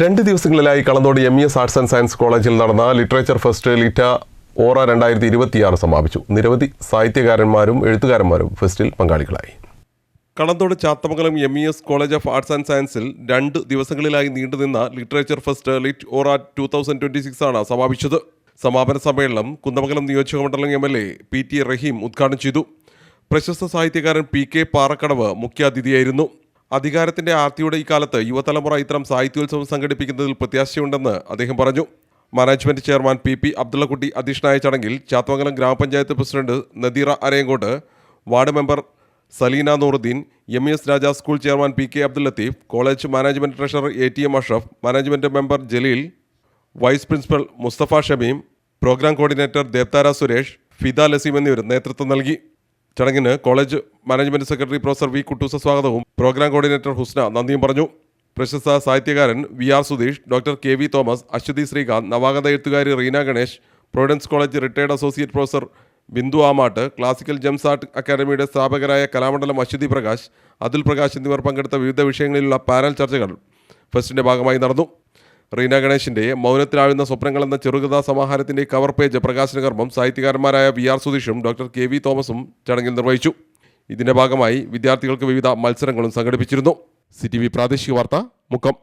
രണ്ട് ദിവസങ്ങളിലായി Kalanthode M S arts and science കോളേജിൽ നടന്ന ലിറ്ററേച്ചർ ഫെസ്റ്റ് ലിറ്റ ഓറ രണ്ടായിരത്തി ഇരുപത്തിയാറ് സമാപിച്ചു. നിരവധി സാഹിത്യകാരന്മാരും എഴുത്തുകാരന്മാരും ഫെസ്റ്റിൽ പങ്കാളികളായി. Kalanthode Chathamangalam M E S college of arts and സയൻസിൽ രണ്ട് ദിവസങ്ങളിലായി നീണ്ടുനിന്ന literature fest lit aura two thousand twenty six ആണ് സമാപിച്ചത്. സമാപന സമ്മേളനം കുന്നമംഗലം നിയോജകമണ്ഡലം M L A P T Rahim ഉദ്ഘാടനം ചെയ്തു. പ്രശസ്ത സാഹിത്യകാരൻ പി കെ പാറക്കടവ് മുഖ്യാതിഥിയായിരുന്നു. അധികാരത്തിന്റെ ആർത്തിയുടെ ഈ കാലത്ത് യുവതലമുറ ഇത്തരം സാഹിത്യോത്സവം സംഘടിപ്പിക്കുന്നതിൽ പ്രത്യാശയുണ്ടെന്ന് അദ്ദേഹം പറഞ്ഞു. Management chairman P P Abdullakutty അധ്യക്ഷനായ ചടങ്ങിൽ ചാത്തമംഗലം ഗ്രാമപഞ്ചായത്ത് president Nadeera Arayankot ward member Saleena Nooruddeen M S Raja school chairman P K Abdul Latheef college management treasurer A T M Ashraf management member Jaleel vice principal Musthafa Shameem program coordinator Devthara Suresh Fida Laseem എന്നിവർ നേതൃത്വം നൽകി. ചടങ്ങിന് college management secretary professor V Kuttoosa സ്വാഗതവും. Programme coordinator Husna നന്ദിയും പറഞ്ഞു. പ്രശസ്ത സാഹിത്യകാരൻ V R Sudheesh doctor K V Thomas Aswathy Sreekanth നവാഗത എഴുത്തുകാരി Reena Ganesh Providence college retired associate professor Bindu Amatt classical gems art അക്കാദമിയുടെ സ്ഥാപകരായ കലാമണ്ഡലം അശ്വതി പ്രകാശ് അതുൽ പ്രകാശ് എന്നിവർ പങ്കെടുത്ത വിവിധ വിഷയങ്ങളിലുള്ള പാനൽ ചർച്ചകൾ ഫസ്റ്റിന്റെ ഭാഗമായി നടന്നു. റീന ഗണേശിന്റെ മൗനത്തിലാഴുന്ന സ്വപ്നങ്ങൾ എന്ന ചെറുകഥാ സമാഹാരത്തിന്റെ കവർ പേജ് പ്രകാശനകർമ്മം സാഹിത്യകാരന്മാരായ വി ആർ സുധീഷും ഡോക്ടർ കെ വി തോമസും ചടങ്ങിൽ നിർവഹിച്ചു. ഇതിന്റെ ഭാഗമായി വിദ്യാർത്ഥികൾക്ക് വിവിധ മത്സരങ്ങളും സംഘടിപ്പിച്ചിരുന്നു. സി പ്രാദേശിക വാർത്ത മുക്കം.